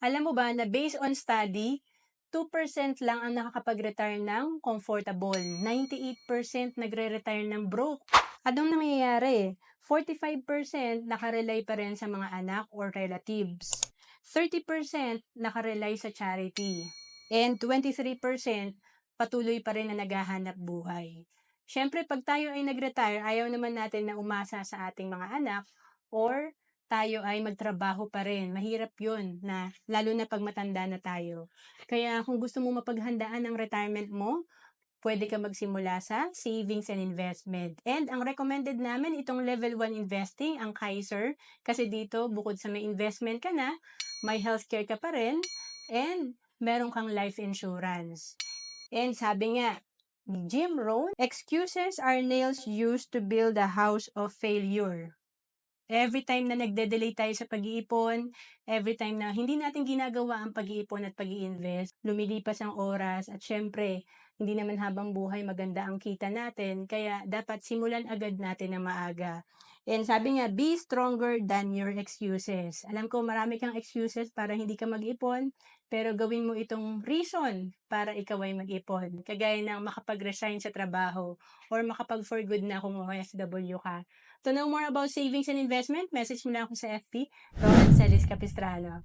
Alam mo ba na based on study, 2% lang ang nakakapag-retire ng comfortable. 98% nagre-retire ng broke. Anong nangyayari? 45% nakarely pa rin sa mga anak or relatives. 30% nakarely sa charity. And 23% patuloy pa rin na naghahanap buhay. Siyempre, pag tayo ay nag-retire, ayaw naman natin na umasa sa ating mga anak or tayo ay magtrabaho pa rin. Mahirap yun na lalo na pag matanda na tayo. Kaya kung gusto mo mapaghandaan ang retirement mo, pwede ka magsimula sa savings and investment. And ang recommended namin itong level 1 investing, ang Kaiser, kasi dito bukod sa may investment ka na, may healthcare ka pa rin, and meron kang life insurance. And sabi nga, Jim Rohn, excuses are nails used to build a house of failure. Every time na nagde-delay tayo sa pag-iipon, every time na hindi natin ginagawa ang pag-iipon at pag invest lumilipas ang oras at syempre, hindi naman habang buhay maganda ang kita natin, kaya dapat simulan agad natin na maaga. And sabi nga, be stronger than your excuses. Alam ko marami kang excuses para hindi ka mag-ipon, pero gawin mo itong reason para ikaw ay mag-ipon. Kagaya ng makapag-resign sa trabaho or makapag-for good na kung OFW ka. To know more about savings and investment, message mo lang ako sa FB, Roland Celis Capistrano.